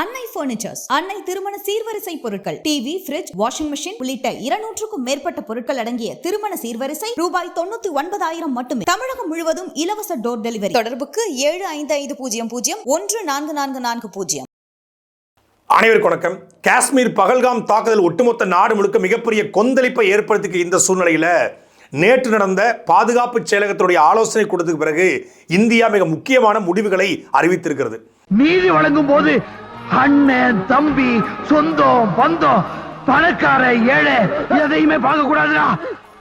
அன்னை பர்னிச்சர்ஸ் அன்னை திருமண சீர்வரிசை பொருட்கள். டிவி ஃபிரிட்ஜ் வாஷிங் மெஷின் உள்ளிட்ட இருநூற்றுக்கும் மேற்பட்ட பொருட்கள் அடங்கிய திருமண சீர்வரிசை ரூபாய் தொண்ணூத்தி ஒன்பதாயிரம் மட்டுமே. தமிழகம் முழுவதும் இலவச டோர் டெலிவரி தொடர்புக்கு ஏழு ஐந்து ஐந்து பூஜ்ஜியம் பூஜ்ஜியம் ஒன்று நான்கு நான்கு நான்கு பூஜ்ஜியம். அனைவருக்கும் வணக்கம். காஷ்மீர் பகல்காம் தாக்குதல் ஒட்டுமொத்த நாடு முழுக்க மிகப்பெரிய கொந்தளிப்பை ஏற்படுத்திக்க இந்த சூழ்நிலையில நேற்று நடந்த பாதுகாப்பு செயலகத்துடைய ஆலோசனை கூட்டத்துக்கு பிறகு இந்தியா மிக முக்கியமான முடிவுகளை அறிவித்திருக்கிறது. நீதி வழங்கும் போது அண்ணன் தம்பி சொந்தம் பந்தம் பணக்கார ஏழை எதையுமே பார்க்க கூடாதுடா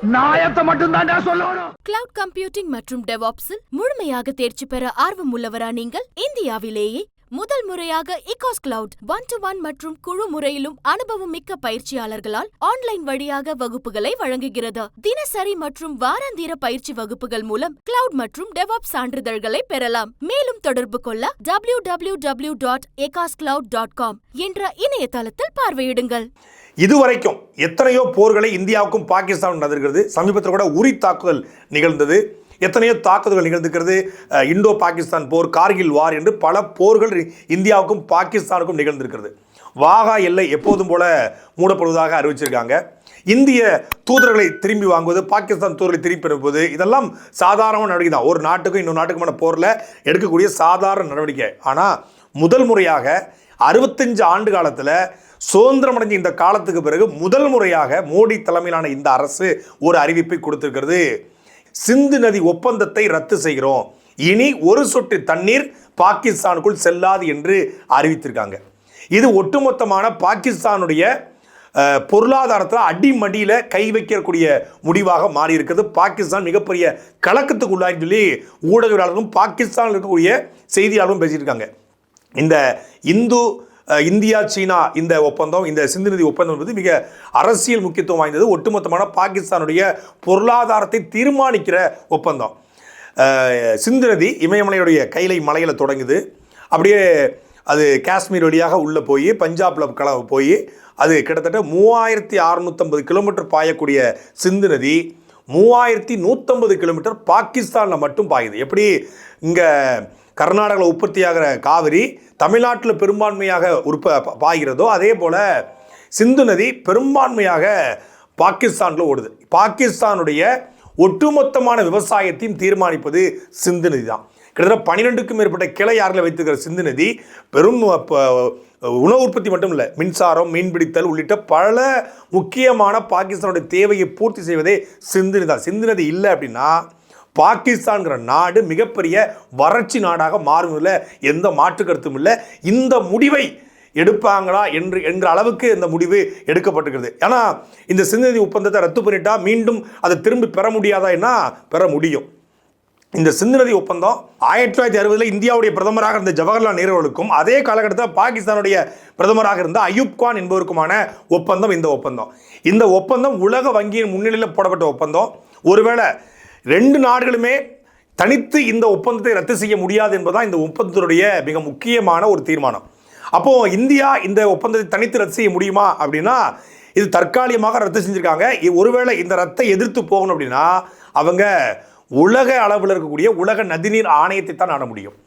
நாயத்தை மட்டும் தான்டா சொல்லணும். கிளவுட் கம்ப்யூட்டிங் மற்றும் டெவாப்ஸில் முழுமையாக தேர்ச்சி பெற ஆர்வம் உள்ளவரா நீங்கள் இந்தியாவிலேயே? முதல் முறையாக Ekas cloud one to one மற்றும் குழு முறையிலும் அனுபவம் மிக்க பயிற்சியாளர்களால் ஆன்லைன் வழியாக வகுப்புகளை வழங்குகிறது. தினசரி மற்றும் வாராந்திர பயிற்சி வகுப்புகள் மூலம் கிளவுட் மற்றும் டெவாப் சான்றிதழ்களை பெறலாம். மேலும் தொடர்பு கொள்ள W W W dot Ekas cloud dot com என்ற இணையதளத்தில் பார்வையிடுங்கள். இதுவரைக்கும் எத்தனையோ போர்களை இந்தியாவுக்கும் பாகிஸ்தான் நடந்திருக்கிறது சமீபத்தில் கூட உரி தாக்குதல் நிகழ்ந்தது. எத்தனையோ தாக்குதல்கள் நிகழ்ந்திருக்கிறது. இந்தோ பாகிஸ்தான் போர் கார்கில் வார் என்று பல போர்கள் இந்தியாவுக்கும் பாகிஸ்தானுக்கும் நிகழ்ந்திருக்கிறது. வாகா எல்லை எப்போதும் போல மூடப்படுவதாக அறிவிச்சிருக்காங்க. இந்திய தூதர்களை திரும்பி வாங்குவது பாகிஸ்தான் தூதர்களை திரும்பி பெறுவது இதெல்லாம் சாதாரண நடவடிக்கை தான். ஒரு நாட்டுக்கும் இன்னொரு நாட்டுக்குமான போரில் எடுக்கக்கூடிய சாதாரண நடவடிக்கை. ஆனால் முதல் முறையாக அறுபத்தஞ்சு ஆண்டு காலத்தில் சுதந்திரம் அடைஞ்ச இந்த காலத்துக்கு பிறகு முதல் முறையாக மோடி தலைமையிலான இந்த அரசு ஒரு அறிவிப்பை கொடுத்திருக்கிறது. சிந்து நதி ஒப்பந்தத்தை ரத்து செய்கிறோம். இனி ஒரு சொட்டு தண்ணீர் பாகிஸ்தானுக்குள் செல்லாது என்று அறிவித்திருக்காங்க. இது ஒட்டுமொத்தமான பாகிஸ்தானுடைய பொருளாதாரத்தில் அடிமடியில் கை வைக்கக்கூடிய முடிவாக மாறி இருக்கிறது பாகிஸ்தான் மிகப்பெரிய கலக்கத்துக்கு உள்ளாயின்னு சொல்லி ஊடகவியலாளர்களும் பாகிஸ்தானில் இருக்கக்கூடிய செய்தியாளர்களும் பேசியிருக்காங்க. இந்த இந்து இந்தியா சீனா இந்த ஒப்பந்தம் இந்த சிந்து நதி ஒப்பந்தம் என்பது மிக அரசியல் முக்கியத்துவம் வாய்ந்தது. ஒட்டுமொத்தமான பாகிஸ்தானுடைய பொருளாதாரத்தை தீர்மானிக்கிற ஒப்பந்தம். சிந்து நதி இமயமலையுடைய கைலை மலையில் தொடங்குது. அப்படியே அது காஷ்மீர் வழியாக உள்ளே போய் பஞ்சாபில் கல போய் அது கிட்டத்தட்ட மூவாயிரத்தி அறுநூத்தம்பது கிலோமீட்டர் பாயக்கூடிய சிந்து நதி மூவாயிரத்தி நூற்றம்பது கிலோமீட்டர் பாகிஸ்தானில் மட்டும் பாயுது. எப்படி இங்கே கர்நாடகாவில் உற்பத்தியாகிற காவிரி தமிழ்நாட்டில் பெரும்பான்மையாக உற்ப பாய்கிறதோ அதே போல் சிந்து நதி பெரும்பான்மையாக பாகிஸ்தானில் ஓடுது. பாகிஸ்தானுடைய ஒட்டுமொத்தமான விவசாயத்தையும் தீர்மானிப்பது சிந்து நதி தான். கிட்டத்தட்ட பன்னிரெண்டுக்கும் மேற்பட்ட கிளை ஆறில் வைத்திருக்கிற சிந்து நதி பெரும் உணவு உற்பத்தி மட்டும் இல்லை மின்சாரம் மீன்பிடித்தல் உள்ளிட்ட பல முக்கியமான பாகிஸ்தானுடைய தேவையை பூர்த்தி செய்வதே சிந்து நதி தான். சிந்து நதி இல்லை அப்படின்னா பாகிஸ்தான்கிற நாடு மிகப்பெரிய வறட்சி நாடாக மாறுவதில் எந்த மாற்று கருத்தும் இல்லை. இந்த முடிவை எடுப்பாங்களா என்று என்கிற அளவுக்கு இந்த முடிவு எடுக்கப்பட்டுக்கிறது ஏன்னா இந்த சிந்ததி ஒப்பந்தத்தை ரத்து பண்ணிட்டா மீண்டும் அதை திரும்பி பெற முடியாதா என்ன? பெற முடியும். இந்த சிந்துநதி ஒப்பந்தம் ஆயிரத்தி தொள்ளாயிரத்தி அறுபதில் இந்தியாவுடைய பிரதமராக இருந்த ஜவஹர்லால் நேருவுக்கும் அதே காலகட்டத்தில் பாகிஸ்தானுடைய பிரதமராக இருந்த அயூப் கான் என்பவருக்குமான ஒப்பந்தம் இந்த ஒப்பந்தம். இந்த ஒப்பந்தம் உலக வங்கியின் முன்னிலையில் போடப்பட்ட ஒப்பந்தம். ஒருவேளை ரெண்டு நாடுகளுமே தனித்து இந்த ஒப்பந்தத்தை ரத்து செய்ய முடியாது என்பதுதான் இந்த ஒப்பந்தத்தினுடைய மிக முக்கியமான ஒரு தீர்மானம். அப்போது இந்தியா இந்த ஒப்பந்தத்தை தனித்து ரத்து செய்ய முடியுமா அப்படின்னா இது தற்காலிகமாக ரத்து செஞ்சுருக்காங்க. ஒருவேளை இந்த ரத்தை எதிர்த்து போகணும் அப்படின்னா அவங்க உலக அளவில் இருக்கக்கூடிய உலக நதிநீர் ஆணையத்தை தான் நாட முடியும்.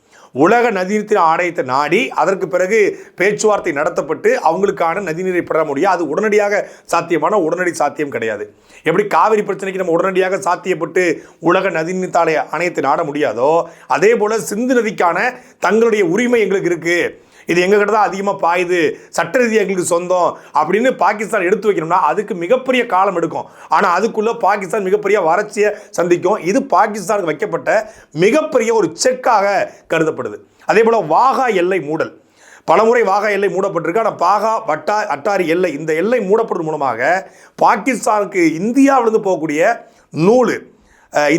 உலக நதிநீர் ஆணையத்தை நாடி அதற்கு பிறகு பேச்சுவார்த்தை நடத்தப்பட்டு அவங்களுக்கான நதிநீரை பெற முடியும். அது உடனடியாக சாத்தியமான உடனடி சாத்தியம் கிடையாது. எப்படி காவிரி பிரச்சனைக்கு நம்ம உடனடியாக சாத்தியப்பட்டு உலக நதிநீர் ஆணைய ஆணையத்தை நாட முடியாதோ அதே போல் சிந்து நதிக்கான தங்களுடைய உரிமை எங்களுக்கு இருக்குது இது எங்ககிட்ட தான் அதிகமாக பாயுது. சட்ட ரீதியாக எங்களுக்கு சொந்தம் அப்படின்னு பாகிஸ்தான் எடுத்து வைக்கணும்னா அதுக்கு மிகப்பெரிய காலம் எடுக்கும். ஆனால் அதுக்குள்ளே பாகிஸ்தான் மிகப்பெரிய வறட்சியை சந்திக்கும். இது பாகிஸ்தானுக்கு வைக்கப்பட்ட மிகப்பெரிய ஒரு செக்காக கருதப்படுது. அதே போல் வாகா எல்லை மூடல். பலமுறை வாகா எல்லை மூடப்பட்டிருக்கு. ஆனால் பாகா வட்டா அட்டாரி எல்லை இந்த எல்லை மூடப்படுறது மூலமாக பாகிஸ்தானுக்கு இந்தியாவிலிருந்து போகக்கூடிய நூல்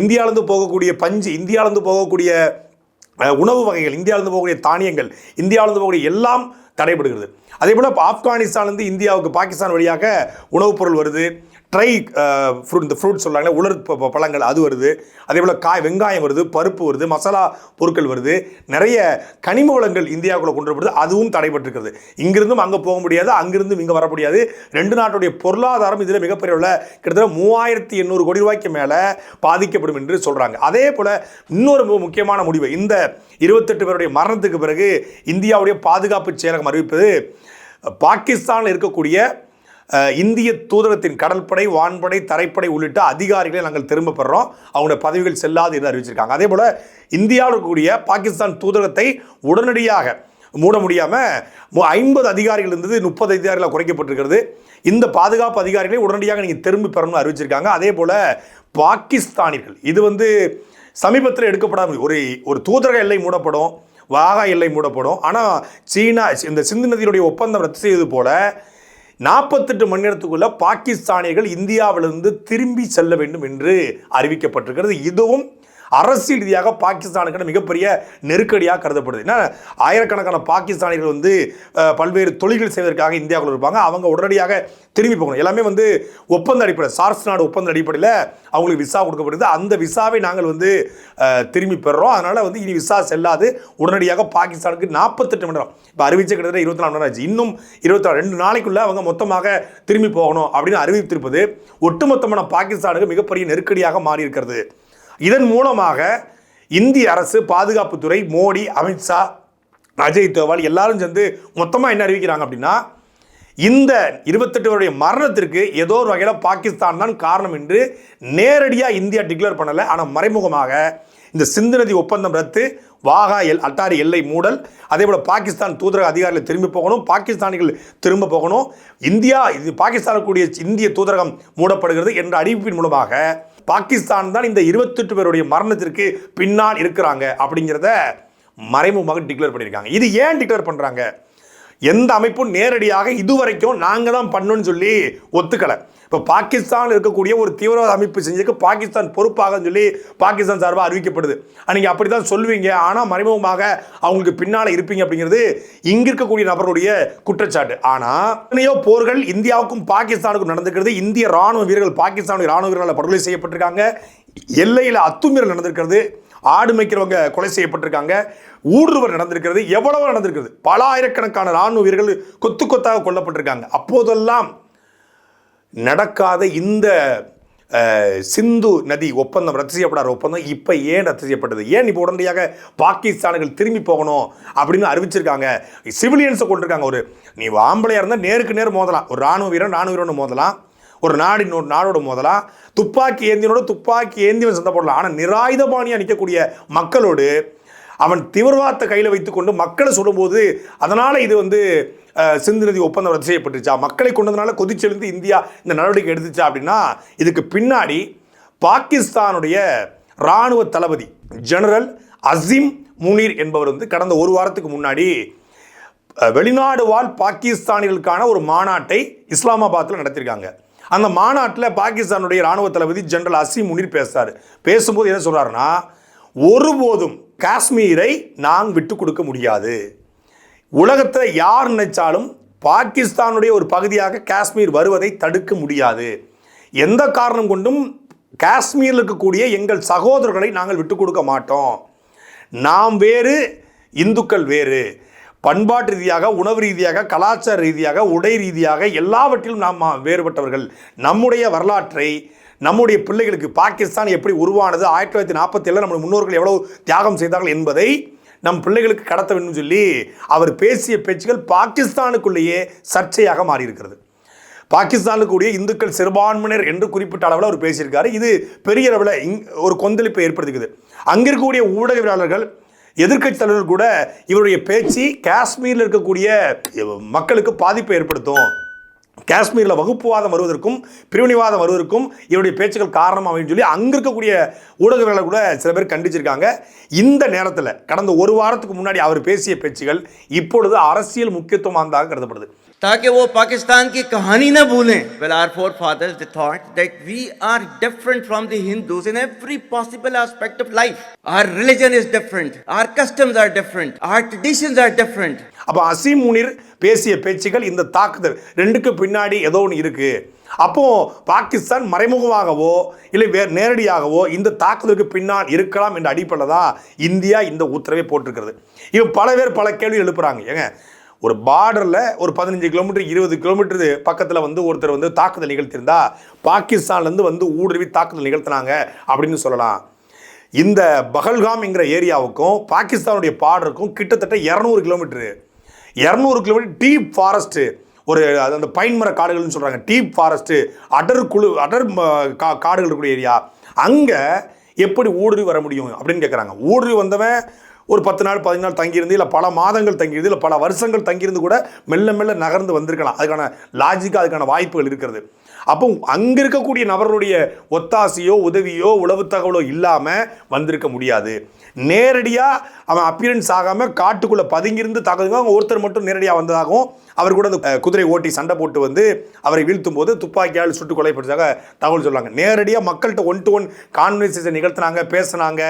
இந்தியாவிலேருந்து போகக்கூடிய பஞ்சு இந்தியாவிலேருந்து போகக்கூடிய உணவு வகைகள் இந்தியாவிலிருந்து போகக்கூடிய தானியங்கள் இந்தியாவிலிருந்து போகக்கூடிய எல்லாம் தடைபடுகிறது. அதே போல் இப்போ ஆப்கானிஸ்தான்லேருந்து இந்தியாவுக்கு பாகிஸ்தான் வழியாக உணவுப் பொருள் வருது. ட்ரை ஃப்ரூட் uh, இந்த ஃப்ரூட் சொல்கிறாங்களே உலர் ப- பழங்கள் அது வருது. அதே போல் காய் வெங்காயம் வருது பருப்பு வருது மசாலா பொருட்கள் வருது. நிறைய கனிம வளங்கள் இந்தியாவுக்குள்ளே கொண்டு வரப்படுது அதுவும் தடைபட்டிருக்கிறது. இங்கிருந்தும் அங்கே போக முடியாது அங்கிருந்தும் இங்கே வர முடியாது. ரெண்டு நாட்டுடைய பொருளாதாரம் இதில் மிகப்பெரிய உள்ள கிட்டத்தட்ட மூவாயிரத்தி எண்ணூறு கோடி ரூபாய்க்கு மேலே பாதிக்கப்படும் என்று சொல்கிறாங்க அதே போல் இன்னொரு மிக முக்கியமான முடிவு இந்த இருபத்தெட்டு பேருடைய மரணத்துக்கு பிறகு இந்தியாவுடைய பாதுகாப்பு செயலகம் அறிவிப்பது பாகிஸ்தானில் இருக்கக்கூடிய இந்திய தூதரத்தின் கடற்படை வான்படை தரைப்படை உள்ளிட்ட அதிகாரிகளை நாங்கள் திரும்ப பெறுறோம் அவங்களுடைய பதவிகள் செல்லாது என்று அறிவிச்சிருக்காங்க. அதே போல் இந்தியாவில் இருக்கக்கூடிய பாகிஸ்தான் தூதரகத்தை உடனடியாக மூட முடியாமல் ஐம்பது அதிகாரிகள் இருந்தது முப்பது அதிகாரிகளாக குறைக்கப்பட்டிருக்கிறது. இந்த பாதுகாப்பு அதிகாரிகளை உடனடியாக நீங்கள் திரும்பி பெறணும்னு அறிவிச்சிருக்காங்க. அதே போல் பாகிஸ்தானிகள் இது வந்து சமீபத்தில் எடுக்கப்படாமல் ஒரு ஒரு தூதரக எல்லை மூடப்படும் வாகா எல்லை மூடப்படும். ஆனால் சீனா இந்த சிந்து நதியுடைய ஒப்பந்தம் ரத்து செய்தது போல் நாற்பத்தெட்டு மணி நேரத்துக்குள்ள பாகிஸ்தானியர்கள் இந்தியாவிலிருந்து திரும்பி செல்ல வேண்டும் என்று அறிவிக்கப்பட்டிருக்கிறது. இதுவும் அரசியல் ரீதியாக பாகிஸ்தானுக்கான மிகப்பெரிய நெருக்கடியாக கருதப்படுது. ஏன்னா ஆயிரக்கணக்கான பாகிஸ்தானிகள் வந்து பல்வேறு தொழில்கள் செய்வதற்காக இந்தியாவில் இருப்பாங்க. அவங்க உடனடியாக திரும்பி போகணும். எல்லாமே வந்து ஒப்பந்த அடிப்படையில் சார்ஸ் நாடு ஒப்பந்த அடிப்படையில் அவங்களுக்கு விசா கொடுக்கப்படுது. அந்த விசாவை நாங்கள் வந்து திரும்பி பெறுறோம். அதனால் வந்து இனி விசா செல்லாது. உடனடியாக பாகிஸ்தானுக்கு நாற்பத்தெட்டு மணி நேரம் இப்போ அறிவிச்ச கிட்டத்தட்ட இருபத்தி நாலு மணி நேரம் ஆச்சு. இன்னும் இருபத்தி நாலு ரெண்டு நாளைக்குள்ளே அவங்க மொத்தமாக திரும்பி போகணும் அப்படின்னு அறிவித்திருப்பது ஒட்டுமொத்தமான பாகிஸ்தானுக்கு மிகப்பெரிய நெருக்கடியாக மாறி இருக்கிறது இதன் மூலமாக இந்திய அரசு பாதுகாப்புத்துறை மோடி அமித்ஷா அஜய் தோவால் எல்லாரும் சேர்ந்து மொத்தமாக என்ன அறிவிக்கிறாங்க அப்படின்னா இந்த இருபத்தெட்டு வருடைய மரணத்திற்கு ஏதோ ஒரு வகையில் பாகிஸ்தான் தான் காரணம் என்று நேரடியாக இந்தியா டிக்ளேர் பண்ணலை. ஆனால் மறைமுகமாக இந்த சிந்து நதி ஒப்பந்தம் ரத்து வாகா எல் அட்டாரி எல்லை மூடல் அதே போல் பாகிஸ்தான் தூதரக அதிகாரிகள் திரும்பி போகணும் பாகிஸ்தானிகள் திரும்ப போகணும். இந்தியா இது பாகிஸ்தானுக்குரிய கூடிய இந்திய தூதரகம் மூடப்படுகிறது என்ற அறிவிப்பின் மூலமாக பாகிஸ்தான் தான் இந்த இருபத்தெட்டு பேருடைய மரணத்திற்கு பின்னால் இருக்கிறாங்க அப்படிங்கிறத மறைமுகமாக டிக்ளேர் பண்ணியிருக்காங்க. இது ஏன் டிக்ளேர் பண்ணுறாங்க எந்த அமைப்பும் நேரடியாக இதுவரைக்கும் நாங்கள் தான் பண்ணோன்னு சொல்லி ஒத்துக்கலை. இப்போ பாகிஸ்தான் இருக்கக்கூடிய ஒரு தீவிரவாத அமைப்பு செஞ்சதுக்கு பாகிஸ்தான் பொறுப்பாக சொல்லி பாகிஸ்தான் சார்பாக அறிவிக்கப்படுது. நீங்கள் அப்படி தான் சொல்லுவீங்க. ஆனால் மறைமுகமாக அவங்களுக்கு பின்னால் இருப்பீங்க அப்படிங்கிறது இங்கே இருக்கக்கூடிய நபருடைய குற்றச்சாட்டு. ஆனால் எத்தனையோ போர்கள் இந்தியாவுக்கும் பாகிஸ்தானுக்கும் நடந்திருக்கிறது. இந்திய ராணுவ வீரர்கள் பாகிஸ்தானுடைய ராணுவ வீரர்களால் படுகொலை செய்யப்பட்டிருக்காங்க. எல்லையில் அத்துமீறல் நடந்திருக்கிறது. ஆடு மேய்க்கிறவங்க கொலை செய்யப்பட்டிருக்காங்க. ஊடுருவல் நடந்திருக்கிறது எவ்வளவோ நடந்திருக்கிறது. பல ஆயிரக்கணக்கான ராணுவ வீரர்கள் கொத்து கொத்தாக கொல்லப்பட்டிருக்காங்க. அப்போதெல்லாம் நடக்காத இந்த சிந்து நதி ஒப்பந்தம் ரத்து செய்யப்படாத ஒப்பந்தம் இப்போ ஏன் ரத்து செய்யப்பட்டது? ஏன் இப்போ உடனடியாக பாகிஸ்தானுகள் திரும்பி போகணும் அப்படின்னு அறிவிச்சிருக்காங்க. சிவிலியன்ஸை கொண்டிருக்காங்க ஒரு நீ ஆம்பளையாக இருந்தால் நேருக்கு நேர் மோதலாம். ஒரு ராணுவ வீரன் ராணுவ வீரன் மோதலாம். ஒரு நாடு இன்னொரு நாடோட மோதலாம். துப்பாக்கி ஏந்தியனோட துப்பாக்கி ஏந்தியவன் சண்டை போடலாம். ஆனால் நிராயுதபாணியாக நிற்கக்கூடிய மக்களோடு அவன் தீவிரவாதத்தை கையில் வைத்துக்கொண்டு மக்களை சுடும்போது அதனால் இது வந்து சிந்து நதி ஒப்பந்தம் ரத்து செய்யப்பட்டுச்சா மக்களை கொண்டதுனால கொதிச்செழுந்து இந்தியா இந்த நடவடிக்கை எடுத்துச்சா அப்படின்னா இதுக்கு பின்னாடி பாகிஸ்தானுடைய இராணுவ தளபதி ஜெனரல் அசீம் முனீர் என்பவர் வந்து கடந்த ஒரு வாரத்துக்கு முன்னாடி வெளிநாடு வாழ் பாகிஸ்தானிகளுக்கான ஒரு மாநாட்டை இஸ்லாமாபாத்தில் நடத்தியிருக்காங்க அந்த மாநாட்டில் பாகிஸ்தானுடைய ராணுவ தளபதி ஜெனரல் அசீம் முனீர் பேசுகிறார் பேசும்போது என்ன சொல்கிறாருன்னா ஒருபோதும் காஷ்மீரை நான் விட்டு கொடுக்க முடியாது. உலகத்தில் யார் நினைச்சாலும் பாகிஸ்தானுடைய ஒரு பகுதியாக காஷ்மீர் வருவதை தடுக்க முடியாது. எந்த காரணம் கொண்டும் காஷ்மீரில் இருக்கக்கூடிய எங்கள் சகோதரர்களை நாங்கள் விட்டு கொடுக்க மாட்டோம். நாம் வேறு இந்துக்கள் வேறு. பண்பாட்டு ரீதியாக உணவு ரீதியாக கலாச்சார ரீதியாக உடை ரீதியாக எல்லாவற்றிலும் நாம் வேறுபட்டவர்கள். நம்முடைய வரலாற்றை நம்முடைய பிள்ளைகளுக்கு பாகிஸ்தான் எப்படி உருவானது? ஆயிரத்தி தொள்ளாயிரத்தி நாற்பத்தி ஏழில் நம்முடைய முன்னோர்கள் எவ்வளவு தியாகம் செய்தார்கள் என்பதை நம் பிள்ளைகளுக்கு கடத்த வேண்டும் சொல்லி அவர் பேசிய பேச்சுகள் பாகிஸ்தானுக்குள்ளேயே சர்ச்சையாக மாறியிருக்கிறது. பாகிஸ்தானுக்கு கூடிய இந்துக்கள் சிறுபான்மையினர் என்று குறிப்பிட்ட அளவில் அவர் பேசியிருக்காரு. இது பெரிய அளவில் இங் ஒரு கொந்தளிப்பை ஏற்படுத்துகிறது அங்கே இருக்கக்கூடிய ஊடகவியலாளர்கள் எதிர்க்கட்சி தலைவர்கள் கூட இவருடைய பேச்சு காஷ்மீரில் இருக்கக்கூடிய மக்களுக்கு பாதிப்பை ஏற்படுத்தும். காஷ்மீரில் வகுப்புவாதம் வருவதற்கும் பிரிவினைவாதம் வருவதற்கும் இவருடைய பேச்சுக்கள் காரணம் அப்படின்னு சொல்லி அங்கே இருக்கக்கூடிய ஊடகங்களை கூட சில பேர் கண்டிச்சிருக்காங்க. இந்த நேரத்தில் கடந்த ஒரு வாரத்துக்கு முன்னாடி அவர் பேசிய பேச்சுகள் இப்பொழுது அரசியல் முக்கியத்துவம் வாய்ந்ததாக கருதப்படுது. ताकि वो पाकिस्तान की कहानी ना भूलें well our forefathers they thought that we are different from the hindus in every possible aspect of life our religion is different our customs are different our traditions are different அப்போ அசீம் முனிர் பேசிய பேச்சுகள் இந்த தாக்குதல் ரெண்டுக்கு பின்னாடி ஏதோ ஒன்று இருக்கு அப்போ பாகிஸ்தான் மறைமுகமாகவோ இல்லை வேறு நேரடியாகவோ இந்த தாக்குதலுக்கு பின்னால் இருக்கலாம் என்ற அடிப்படையில் தான் இந்தியா இந்த உத்தரவை போட்டிருக்கிறது இப்போ பல பேர் பல கேள்வி எழுப்புறாங்க ஏங்க ஒரு பார்டரில் ஒரு பதினஞ்சு கிலோமீட்டர் இருபது கிலோமீட்டர் பக்கத்தில் வந்து ஒருத்தர் வந்து தாக்குதல் நிகழ்த்தியிருந்தா பாகிஸ்தான்லேருந்து வந்து ஊடுருவி தாக்குதல் நிகழ்த்தினாங்க அப்படின்னு சொல்லலாம். இந்த பகல்காம்ங்கிற ஏரியாவுக்கும் பாகிஸ்தானுடைய பார்டருக்கும் கிட்டத்தட்ட இரநூறு கிலோமீட்டரு இரநூறு கிலோமீட்டர் டீப் ஃபாரஸ்ட்டு ஒரு அது அந்த பைன் மர காடுகள்னு சொல்கிறாங்க டீப் ஃபாரஸ்ட்டு அடர் குழு அடர் கா காடுகள் இருக்கக்கூடிய ஏரியா. அங்கே எப்படி ஊடுருவி வர முடியும் அப்படின்னு கேட்குறாங்க ஊடுருவி வந்தவன் ஒரு பத்து நாள் பதினஞ்சு நாள் தங்கியிருந்து இல்லை பல மாதங்கள் தங்கியிருந்து இல்லை பல வருஷங்கள் தங்கியிருந்து கூட மெல்ல மெல்ல நகர்ந்து வந்திருக்கலாம். அதுக்கான லாஜிக்காக அதுக்கான வாய்ப்புகள் இருக்கிறது. அப்போ அங்கே இருக்கக்கூடிய நபர்களுடைய ஒத்தாசையோ உதவியோ உளவு தகவலோ இல்லாமல் வந்திருக்க முடியாது. நேரடியாக அவன் அப்பியரன்ஸ் ஆகாமல் காட்டுக்குள்ளே பதுங்கியிருந்து தாக்குதுங்க அவங்க ஒருத்தர் மட்டும் நேரடியாக வந்ததாகவும் அவர் கூட அந்த குதிரை ஓட்டி சண்டை போட்டு வந்து அவரை வீழ்த்தும் போது துப்பாக்கியால் சுட்டு கொலைப்படுத்ததாக தகவல் சொல்கிறாங்க நேரடியாக மக்கள்கிட்ட ஒன் டு ஒன் கான்வர்சேஷன் நிகழ்த்தினாங்க பேசுனாங்க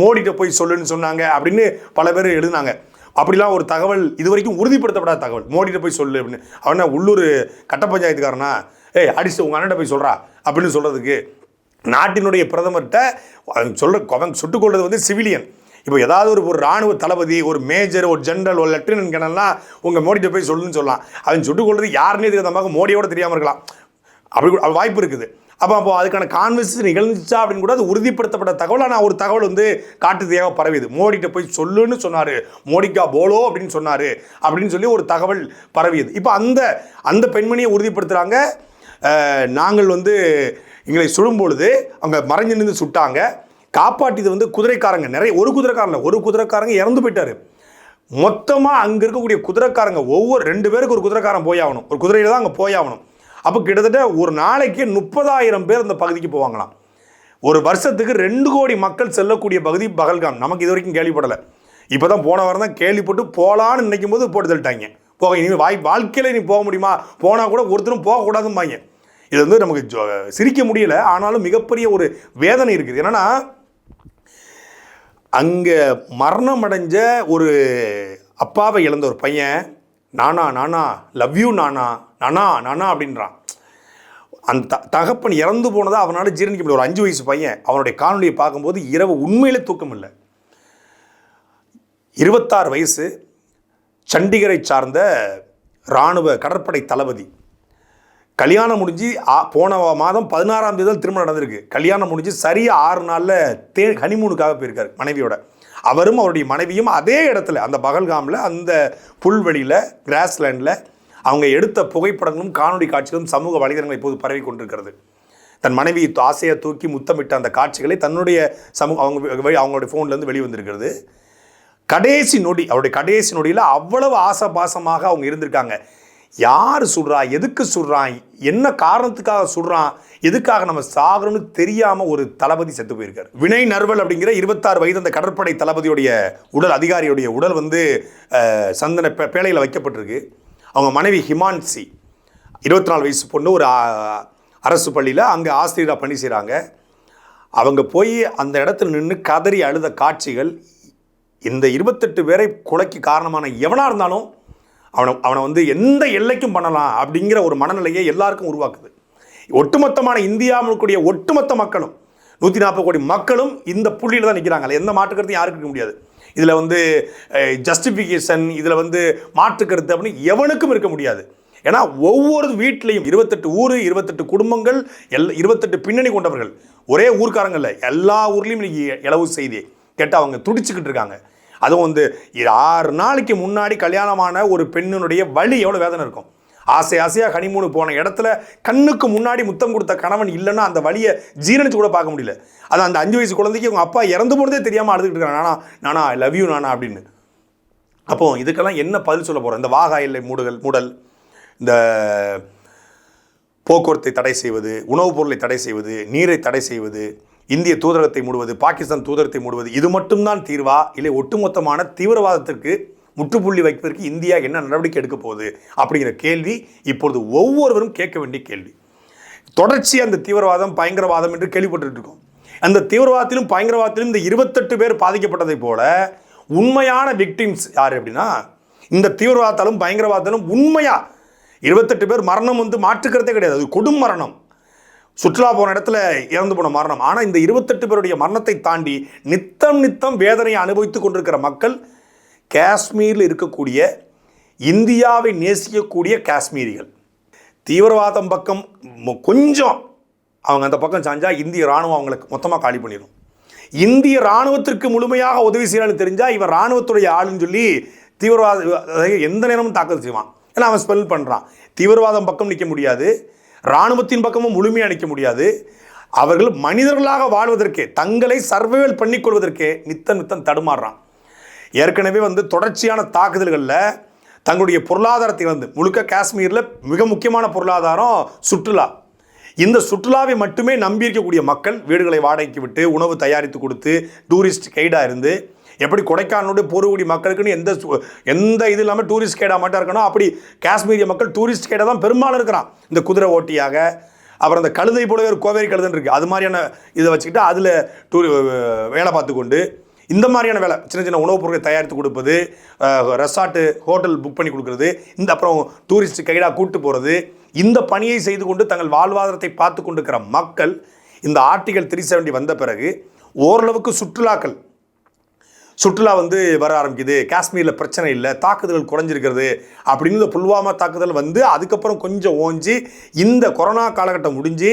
மோடிட்ட போய் சொல்லுன்னு சொன்னாங்க அப்படின்னு பல பேர் எழுதினாங்க. அப்படிலாம் ஒரு தகவல் இது வரைக்கும் உறுதிப்படுத்தப்படாத தகவல். மோடிட்ட போய் சொல்லு அப்படின்னு. அவனா உள்ளூர் கட்ட பஞ்சாயத்துக்காரனா? ஏய் அடிச்சு உங்கள் அண்ணன்ட்ட போய் சொல்கிறா அப்படின்னு சொல்கிறதுக்கு நாட்டினுடைய பிரதமர்கிட்ட அவன் சொல்கிற அவங்க சுட்டுக் கொள்வது வந்து சிவிலியன் இப்போ ஏதாவது ஒரு ஒரு ராணுவ தளபதி ஒரு மேஜர் ஒரு ஜென்ரல் ஒரு லெப்டினன்ட் கேனல்லாம் உங்கள் மோடிட்ட போய் சொல்லுன்னு சொல்லலாம். அவன் சுட்டுக் கொள்வது யாருன்னே தெரியாத மோடியோட தெரியாமல் இருக்கலாம். அப்படி கூட வாய்ப்பு இருக்குது. அப்போ அப்போ அதுக்கான கான்வர்சேஷன் நிகழ்ந்துச்சா அப்படின்னு கூட அது உறுதிப்படுத்தப்பட்ட தகவல் ஆனால் ஒரு தகவல் வந்து காட்டுத்தீயாக பரவியது. மோடிட்ட போய் சொல்லுன்னு சொன்னார். மோடிக்கா போலோ அப்படின்னு சொன்னார். அப்படின்னு சொல்லி ஒரு தகவல் பரவியது. இப்போ அந்த அந்த பெண்மணியை உறுதிப்படுத்துகிறாங்க நாங்கள் வந்து எங்களை சுடும்பொழுது அங்கே அவங்க மறைஞ்சு நின்று சுட்டாங்க. காப்பாற்றியது வந்து குதிரைக்காரங்க. நிறைய ஒரு குதிரைக்காரன் ஒரு குதிரைக்காரங்க இறந்து போயிட்டாரு. மொத்தமாக அங்கே இருக்கக்கூடிய குதிரைக்காரங்க ஒவ்வொரு ரெண்டு பேருக்கு ஒரு குதிரைக்காரன் போய் ஆகணும். ஒரு குதிரையில் தான் அங்கே போய் ஆகணும். அப்போ கிட்டத்தட்ட ஒரு நாளைக்கு முப்பதாயிரம் பேர் அந்த பகுதிக்கு போவாங்களாம். ஒரு வருஷத்துக்கு ரெண்டு கோடி மக்கள் செல்லக்கூடிய பகுதி பகல்காம். நமக்கு இது வரைக்கும் கேள்விப்படலை. இப்போ தான் போன வாரம் தான் கேள்விப்பட்டு போகலான்னு நினைக்கும் போது போட்டு தள்ளிட்டாங்க. போக இனிமேல் வாய் வாழ்க்கையில் நீ போக முடியுமா? போனால் கூட ஒருத்தரும் போகக்கூடாதும்பாங்க. இது வந்து நமக்கு சிரிக்க முடியல ஆனாலும் மிகப்பெரிய ஒரு வேதனை இருக்குது. என்னென்னா அங்கே மரணம் அடைஞ்ச ஒரு அப்பாவை இழந்த ஒரு பையன் நானா நானா லவ் யூ நானா நானா நானா அப்படின்றான். அந்த த- தகப்பன் இறந்து போனதாக அவனால் ஜீரணிக்க முடியல. ஒரு அஞ்சு வயசு பையன் அவனுடைய காணொலியை பார்க்கும்போது இரவு உண்மையிலே தூக்கம் இல்லை. இருபத்தாறு வயசு சண்டிகரை சார்ந்த இராணுவ கடற்படை தளபதி கல்யாணம் முடிஞ்சு ஆ- போன மாதம் பதினாறாம் தேதி திருமணம் நடந்திருக்கு. கல்யாணம் முடிஞ்சு சரியாக ஆறு நாளில் தே ஹனிமூனுக்காக போயிருக்காரு மனைவியோட. அவரும் அவருடைய மனைவியும் அதே இடத்துல அந்த பகல்காமில் அந்த புல்வெளியில் கிராஸ்லேண்டில் அவங்க எடுத்த புகைப்படங்களும் காணொலி காட்சிகளும் சமூக வலைதளங்கள் இப்போது பரவி கொண்டிருக்கிறது. தன் மனைவி ஆசையை தூக்கி முத்தமிட்ட அந்த காட்சிகளை தன்னுடைய சமூக அவங்க அவங்களுடைய ஃபோன்லேருந்து வெளிவந்திருக்கிறது. கடைசி நொடி அவருடைய கடைசி நொடியில் அவ்வளவு ஆசபாசமாக அவங்க இருந்திருக்காங்க. யார் சுடுறா எதுக்கு சுடுறான் என்ன காரணத்துக்காக சுடுறான் எதுக்காக நம்ம சாகணும்னு தெரியாமல் ஒரு தளபதி செத்து போயிருக்காரு. வினய் நர்வல் அப்படிங்கிற இருபத்தாறு வயது அந்த கடற்படை தளபதியுடைய உடல் அதிகாரியுடைய உடல் வந்து சந்தன பே- பேழையில் வைக்கப்பட்டிருக்கு. அவங்க மனைவி ஹிமான்சி இருபத்தி நாலு வயசு பொண்ணு ஒரு அரசு பள்ளியில் அங்கே ஆசிரியராக பணி செய்கிறாங்க அவங்க போய் அந்த இடத்துல நின்று கதறி அழுத காட்சிகள் இந்த இருபத்தெட்டு பேரை கொலைக்கு காரணமான எவனாக இருந்தாலும் அவனை அவனை வந்து எந்த எல்லைக்கும் பண்ணலாம் அப்படிங்கிற ஒரு மனநிலையை எல்லாருக்கும் உருவாக்குது. ஒட்டுமொத்தமான இந்தியாவில் இருக்கக்கூடிய ஒட்டுமொத்த மக்களும் நூற்றி நாற்பது கோடி மக்களும் இந்த புள்ளியில் தான் நிற்கிறாங்க எந்த மாற்றுக்கருத்தையும் யாருக்கு இருக்க முடியாது. இதில் வந்து ஜஸ்டிஃபிகேஷன் இதில் வந்து மாற்றுக்கருத்து அப்படின்னு எவனுக்கும் இருக்க முடியாது. ஏன்னா ஒவ்வொரு வீட்லேயும் இருபத்தெட்டு ஊர் இருபத்தெட்டு குடும்பங்கள் எல் இருபத்தெட்டு பின்னணி கொண்டவர்கள். ஒரே ஊர்க்காரங்களில் எல்லா ஊர்லேயும் இன்றைக்கி இளவு செய்தி கேட்டால் அவங்க துடிச்சுக்கிட்டு இருக்காங்க. அதுவும் வந்து ஆறு நாளைக்கு முன்னாடி கல்யாணமான ஒரு பெண்ணினுடைய வலி எவ்வளோ வேதனை இருக்கும்? ஆசை ஆசையாக கனிமூணு போன இடத்துல கண்ணுக்கு முன்னாடி முத்தம் கொடுத்த கணவன் இல்லைன்னா அந்த வழியை ஜீரணிச்சு கூட பார்க்க முடியல. அது அந்த அஞ்சு வயசு குழந்தைக்கு அவங்க அப்பா இறந்து போனதே தெரியாமல் அழுதுகிட்டு இருக்காங்க நானா நானா ஐ லவ் யூ நானா அப்படின்னு. அப்போ இதுக்கெல்லாம் என்ன பதில் சொல்ல போகிறோம் இந்த வாகா எல்லை மூடுகள் மூடல் இந்த போக்குவரத்தை தடை செய்வது உணவுப் பொருளை தடை செய்வது நீரை தடை செய்வது இந்திய தூதரகத்தை மூடுவது பாகிஸ்தான் தூதரத்தை மூடுவது இது மட்டும்தான் தீர்வா? இல்லை ஒட்டுமொத்தமான தீவிரவாதத்திற்கு முற்றுப்புள்ளி வைப்பதற்கு இந்தியா என்ன நடவடிக்கை எடுக்க போகுது அப்படிங்கிற கேள்வி இப்பொழுது ஒவ்வொருவரும் கேட்க வேண்டிய கேள்வி. தொடர்ச்சி அந்த தீவிரவாதம் பயங்கரவாதம் என்று கேள்விப்பட்டு இருக்கோம். அந்த தீவிரவாதத்திலும் பயங்கரவாதத்திலும் இந்த இருபத்தெட்டு பேர் பாதிக்கப்பட்டதை போல உண்மையான விக்டிம்ஸ் யார் அப்படின்னா இந்த தீவிரவாதத்தாலும் பயங்கரவாதத்தாலும் உண்மையாக இருபத்தெட்டு பேர் மரணம் வந்து மாற்றுக்கிறதே கிடையாது. அது கொடும் மரணம் சுற்றுலா போன இடத்துல இறந்து போன மரணம். ஆனால் இந்த இருபத்தெட்டு பேருடைய மரணத்தை தாண்டி நித்தம் நித்தம் வேதனையை அனுபவித்து கொண்டிருக்கிற மக்கள் காஷ்மீரில் இருக்கக்கூடிய இந்தியாவை நேசிக்கக்கூடிய காஷ்மீரிகள். தீவிரவாதம் பக்கம் மொ- கொஞ்சம் அவங்க அந்த பக்கம் சாஞ்சா இந்திய ராணுவம் அவங்களுக்கு மொத்தமாக காலி பண்ணிடும் இந்திய ராணுவத்திற்கு முழுமையாக உதவி செய்யறான்னு தெரிஞ்சால் இவன் ராணுவத்துடைய ஆளுன்னு சொல்லி தீவிரவாத அதாவது எந்த நேரமும் தாக்கல் செய்வான். ஏன்னா அவன் ஸ்பெல் பண்ணுறான் தீவிரவாதம் பக்கம் நிற்க முடியாது. ராணுவத்தின் பக்கமும் முழுமையாக நிற்க முடியாது. அவர்கள் மனிதர்களாக வாழ்வதற்கே தங்களை சர்வைவல் பண்ணிக்கொள்வதற்கே நித்தம் நித்தம் தடுமாறுறான். ஏற்கனவே வந்து தொடர்ச்சியான தாக்குதல்களில் தங்களுடைய பொருளாதாரத்தை வந்து முழுக்க காஷ்மீரில் மிக முக்கியமான பொருளாதாரம் சுற்றுலா. இந்த சுற்றுலாவை மட்டுமே நம்பியிருக்கக்கூடிய மக்கள் வீடுகளை வாடகைக்கு விட்டு உணவு தயாரித்து கொடுத்து டூரிஸ்ட் கைடாக இருந்து எப்படி கொடைக்கானலுடைய பூர்வகுடி மக்களுக்குன்னு எந்த எந்த இது இல்லாமல் டூரிஸ்ட் கைடாக மட்டும் இருக்கணும் அப்படி காஷ்மீரிய மக்கள் டூரிஸ்ட் கைடாக தான் பெரும்பாலும் இருக்கிறான். இந்த குதிரை ஓட்டியாக அப்புறம் இந்த கழுதை போலவே ஒரு கோவேரி கழுதுன்னு இருக்குது அது மாதிரியான இதை வச்சுக்கிட்டு அதில் டூரி வேலை பார்த்து கொண்டு இந்த மாதிரியான வேலை சின்ன சின்ன உணவுப் பொருட்களை தயாரித்து கொடுப்பது ரெசார்ட்டு ஹோட்டல் புக் பண்ணி கொடுக்குறது இந்த அப்புறம் டூரிஸ்ட் கைடாக கூட்டு போகிறது இந்த பணியை செய்து கொண்டு தங்கள் வாழ்வாதாரத்தை பார்த்து கொண்டிருக்கிற மக்கள் இந்த ஆர்டிகல் த்ரீ செவன்டி வந்த பிறகு ஓரளவுக்கு சுற்றுலாக்கள் சுற்றுலா வந்து வர ஆரம்பிக்குது. காஷ்மீரில் பிரச்சனை இல்லை. தாக்குதல்கள் குறைஞ்சிருக்கிறது. அப்படின்னு இந்த புல்வாமா தாக்குதல் வந்து அதுக்கப்புறம் கொஞ்சம் ஓஞ்சி இந்த கொரோனா காலகட்டம் முடிஞ்சு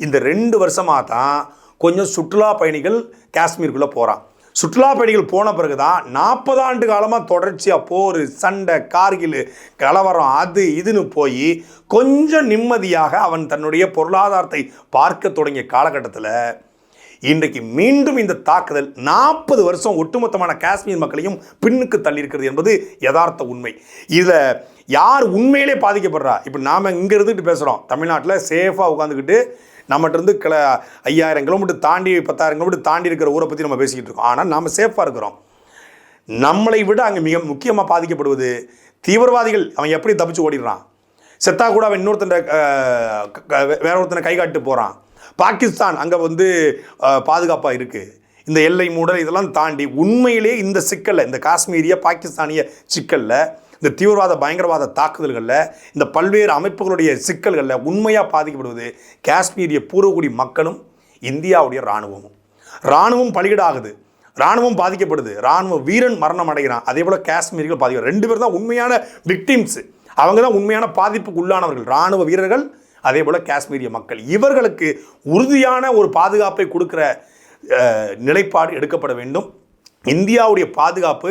இந்த ரெண்டு வருஷமாக தான் கொஞ்சம் சுற்றுலா பயணிகள் காஷ்மீருக்குள்ளே போகிறான் சுற்றுலா பயணிகள் போன பிறகு தான் நாற்பது ஆண்டு காலமாக தொடர்ச்சியாக போர் சண்டை கார்கில் கலவரம் அது இதுன்னு போய் கொஞ்சம் நிம்மதியாக அவன் தன்னுடைய பொருளாதாரத்தை பார்க்க தொடங்கிய காலகட்டத்தில் இன்றைக்கு மீண்டும் இந்த தாக்குதல் நாற்பது வருஷம் ஒட்டுமொத்தமான காஷ்மீர் மக்களையும் பின்னுக்கு தள்ளியிருக்கிறது என்பது யதார்த்த உண்மை. இதில் யார் உண்மையிலே பாதிக்கப்படுறா? இப்போ நாம் இங்கே இருந்துட்டு பேசுகிறோம் தமிழ்நாட்டில் சேஃபாக உட்காந்துக்கிட்டு நம்மகிட்ட இருந்து கிள ஐயாயிரம் கிலோமீட்டர் தாண்டி பத்தாயிரம் கிலோமீட்டர் தாண்டி இருக்கிற ஊரை பற்றி நம்ம பேசிக்கிட்டு இருக்கோம். ஆனால் நாம் சேஃபாக இருக்கிறோம். நம்மளை விட அங்கே மிக முக்கியமாக பாதிக்கப்படுவது தீவிரவாதிகள். அவன் எப்படி தப்பிச்சு ஓடிடுறான்? செத்தா கூட அவன் இன்னொருத்தன் வேற ஒருத்தனை கை காட்டு போகிறான் பாகிஸ்தான் அங்கே வந்து பாதுகாப்பாக இருக்குது இந்த எல்லை மூடல் இதெல்லாம் தாண்டி உண்மையிலே இந்த சிக்கலில் இந்த காஷ்மீரிய பாகிஸ்தானிய சிக்கலில் இந்த தீவிரவாத பயங்கரவாத தாக்குதல்களில் இந்த பல்வேறு அமைப்புகளுடைய சிக்கல்களில் உண்மையாக பாதிக்கப்படுவது காஷ்மீரிய பூர்வகுடி மக்களும் இந்தியாவுடைய இராணுவமும். இராணுவம் பலிகடாகுது. இராணுவம் பாதிக்கப்படுது. இராணுவ வீரன் மரணம் அடைகிறான். அதே போல் காஷ்மீரிகள் பாதிக்க ரெண்டு பேர் தான் உண்மையான விக்டிம்ஸ் அவங்க தான் உண்மையான பாதிப்புக்கு உள்ளானவர்கள். இராணுவ வீரர்கள் அதே போல் காஷ்மீரிய மக்கள். இவர்களுக்கு உறுதியான ஒரு பாதுகாப்பை கொடுக்குற நிலைப்பாடு எடுக்கப்பட வேண்டும். இந்தியாவுடைய பாதுகாப்பு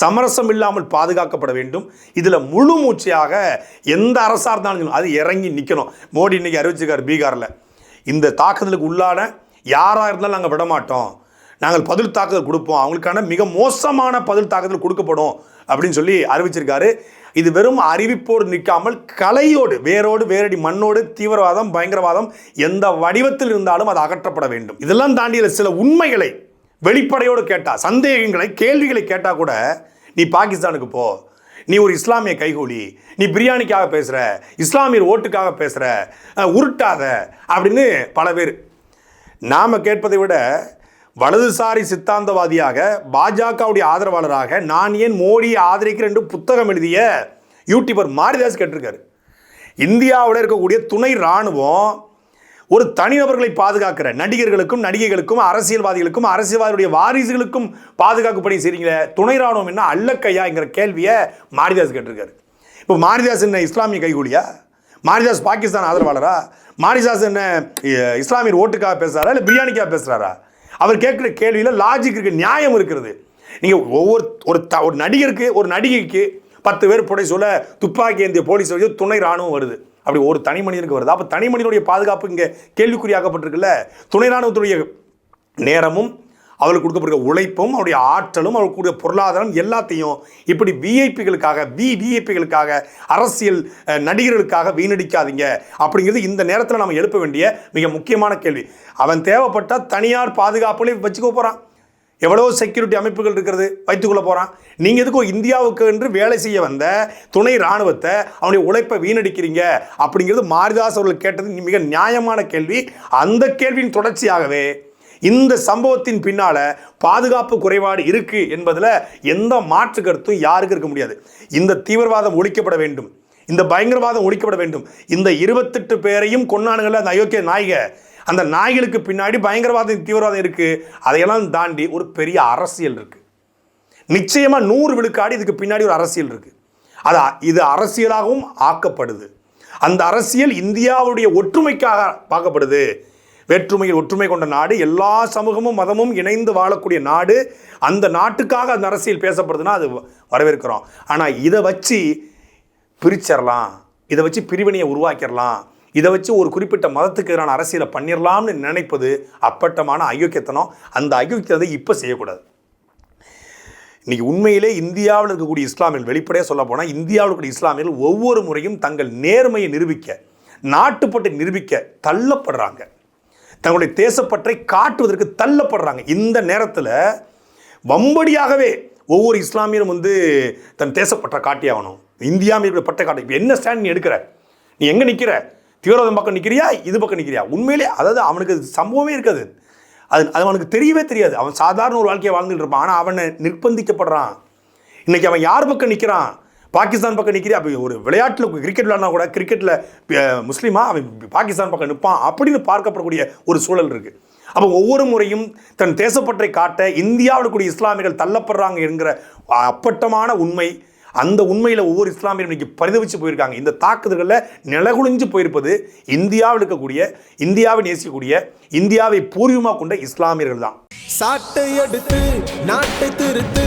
சமரசம் இல்லாமல் பாதுகாக்கப்பட வேண்டும். இதில் முழு மூச்சையாக எந்த அரசாக இருந்தாலும் அது இறங்கி நிற்கணும் மோடி இன்னைக்கு அறிவிச்சிருக்கார் பீகாரில். இந்த தாக்குதலுக்கு உள்ளான யாராக இருந்தாலும் நாங்கள் விட மாட்டோம் நாங்கள் பதில் தாக்குதல் கொடுப்போம். அவங்களுக்கான மிக மோசமான பதில் தாக்குதல் கொடுக்கப்படும் அப்படின்னு சொல்லி அறிவிச்சிருக்காரு. இது வெறும் அறிவிப்போடு நிற்காமல் கலையோடு வேரோடு வேரடி மண்ணோடு தீவிரவாதம் பயங்கரவாதம் எந்த வடிவத்தில் இருந்தாலும் அது அகற்றப்பட வேண்டும். இதெல்லாம் தாண்டி சில உண்மைகளை வெளிப்படையோடு கேட்டால் சந்தேகங்களை கேள்விகளை கேட்டால் கூட நீ பாகிஸ்தானுக்கு போ. நீ ஒரு இஸ்லாமிய கைகூலி. நீ பிரியாணிக்காக பேசுகிற இஸ்லாமியர் ஓட்டுக்காக பேசுகிற உருட்டாத அப்படின்னு பல பேர் நாம் கேட்பதை விட வலதுசாரி சித்தாந்தவாதியாக பாஜகவுடைய ஆதரவாளராக நான் ஏன் மோடியை ஆதரிக்கிறேன் என்று புத்தகம் எழுதிய யூடியூபர் மாரிதாஸ் கேட்டிருக்காரு. இந்தியாவில் இருக்கக்கூடிய துணை இராணுவம் ஒரு தனிநபர்களை பாதுகாக்கிற நடிகர்களுக்கும் நடிகைகளுக்கும் அரசியல்வாதிகளுக்கும் அரசியல்வாதிகளுடைய வாரிசுகளுக்கும் பாதுகாப்பு பணி செய்கிறீங்களே துணை ராணுவம் என்ன அல்லக்கையாங்கிற கேள்வியை மாரிதாஸ் கேட்டிருக்காரு. இப்போ மாரிதாஸ் என்ன இஸ்லாமிய கைகூலியா? மாரிதாஸ் பாகிஸ்தான் ஆதரவாளரா? மாரிதாஸ் என்ன இஸ்லாமியர் ஓட்டுக்காக பேசுகிறாரா இல்லை பிரியாணிக்காக பேசுகிறாரா அவர் கேட்குற கேள்வியில் லாஜிக் இருக்குது நியாயம் இருக்கிறது நீங்கள் ஒவ்வொரு ஒரு த ஒரு நடிகருக்கு ஒரு நடிகைக்கு பத்து பேர் புடை சொல்ல துப்பாக்கி ஏந்திய போலீஸ் வருது துணை ராணுவம் வருது. அப்படி ஒரு தனி மனிதனுக்கு வருது. அப்போ தனி மனிதனுடைய பாதுகாப்பு இங்கே கேள்விக்குறியாக்கப்பட்டிருக்குல்ல. துணை ராணுவத்துடைய நேரமும் அவளுக்கு கொடுக்கப்படுகிற உழைப்பும் அவருடைய ஆற்றலும் அவளுக்கு கூடிய பொருளாதாரம் எல்லாத்தையும் இப்படி விஐபிகளுக்காக வி விஐபிகளுக்காக அரசியல் நடிகர்களுக்காக வீணடிக்காதீங்க அப்படிங்கிறது இந்த நேரத்தில் நம்ம எழுப்ப வேண்டிய மிக முக்கியமான கேள்வி. அவன் தேவைப்பட்டால் தனியார் பாதுகாப்புகளை வச்சுக்க போகிறான் எவ்வளோ செக்யூரிட்டி அமைப்புகள் இருக்கிறது வைத்துக்கொள்ள போகிறான் நீங்கள் எதுக்கும் இந்தியாவுக்கு என்று வேலை செய்ய வந்த துணை இராணுவத்தை அவனுடைய உழைப்பை வீணடிக்கிறீங்க அப்படிங்கிறது மாரிதாஸ் அவர்கள் கேட்டது மிக நியாயமான கேள்வி. அந்த கேள்வியின் தொடர்ச்சியாகவே இந்த சம்பவத்தின் பின்னால் பாதுகாப்பு குறைபாடு இருக்குது என்பதில் எந்த மாற்று கருத்தும் யாருக்கும் இருக்க முடியாது. இந்த தீவிரவாதம் ஒழிக்கப்பட வேண்டும். இந்த பயங்கரவாதம் ஒழிக்கப்பட வேண்டும். இந்த இருபத்தெட்டு பேரையும் கொண்டாடுங்கள அந்த அயோக்கிய நாய்க. அந்த நாய்களுக்கு பின்னாடி பயங்கரவாதம் தீவிரவாதம் இருக்குது அதையெல்லாம் தாண்டி ஒரு பெரிய அரசியல் இருக்குது நிச்சயமாக நூறு விழுக்காடு இதுக்கு பின்னாடி ஒரு அரசியல் இருக்குது அது இது அரசியலாகவும் ஆக்கப்படுது. அந்த அரசியல் இந்தியாவுடைய ஒற்றுமைக்காக பார்க்கப்படுது வேற்றுமையில் ஒற்றுமை கொண்ட நாடு எல்லா சமூகமும் மதமும் இணைந்து வாழக்கூடிய நாடு அந்த நாட்டுக்காக அந்த அரசியல் பேசப்படுதுன்னா அது வரவேற்கிறோம். ஆனால் இதை வச்சு பிரிச்சிடலாம் இதை வச்சு பிரிவினையை உருவாக்கிடலாம் இதை வச்சு ஒரு குறிப்பிட்ட மதத்துக்கு எதிரான அரசியலை பண்ணிடலாம்னு நினைப்பது அப்பட்டமான அயோக்கியத்தனம். அந்த அயோக்கியத்தை இப்போ செய்யக்கூடாது. இன்றைக்கி உண்மையிலே இந்தியாவில் இருக்கக்கூடிய இஸ்லாமியர்கள் வெளிப்படையாக சொல்ல போனால் இந்தியாவில் இருக்கக்கூடிய இஸ்லாமியர்கள் ஒவ்வொரு முறையும் தங்கள் நேர்மையை நிரூபிக்க நாட்டுப்பட்டை நிரூபிக்க தள்ளப்படுறாங்க. தங்களுடைய தேசப்பற்றை காட்டுவதற்கு தள்ளப்படுறாங்க. இந்த நேரத்தில் வம்படியாகவே ஒவ்வொரு இஸ்லாமியரும் வந்து தன் தேசப்பற்றை காட்டி ஆகணும். இந்தியா பட்டை காட்டு இப்போ என்ன ஸ்டாண்ட் நீ எடுக்கிற? நீ எங்கே நிற்கிற தீவிரவாதம் பக்கம் நிற்கிறியா இது பக்கம் நிற்கிறியா உண்மையிலே அதாவது அவனுக்கு சம்பவமே இருக்காது. அது அது அவனுக்கு தெரியவே தெரியாது. அவன் சாதாரண ஒரு வாழ்க்கையை வாழ்ந்துட்டு இருப்பான். ஆனால் அவனை நிர்பந்திக்கப்படுறான். இன்றைக்கி அவன் யார் பக்கம் நிற்கிறான் பாகிஸ்தான் பக்கம் நிற்கிறே அப்போ ஒரு விளையாட்டில் கிரிக்கெட் விளையாடினா கூட கிரிக்கெட்டில் முஸ்லீமாக அவன் பாகிஸ்தான் பக்கம் நிற்பான் அப்படின்னு பார்க்கப்படக்கூடிய ஒரு சூழல் இருக்குது அப்போ ஒவ்வொரு முறையும் தன் தேசப்பற்றை காட்ட இந்தியாவில் கூடிய இஸ்லாமியர்கள் தள்ளப்படுறாங்க என்கிற அப்பட்டமான உண்மை அந்த உண்மையில் ஒவ்வொரு இஸ்லாமியரும் இன்னைக்கு பரிதவிச்சு போயிருக்காங்க. இந்த தாக்குதல்களில் நிலகுலிஞ்சு போயிருப்பது இந்தியாவில் இருக்கக்கூடிய இந்தியாவை நேசிக்கக்கூடிய இந்தியாவை பூர்வீகமாக கொண்ட இஸ்லாமியர்கள் தான். சாட்டை எடுத்து நாட்டை திருத்து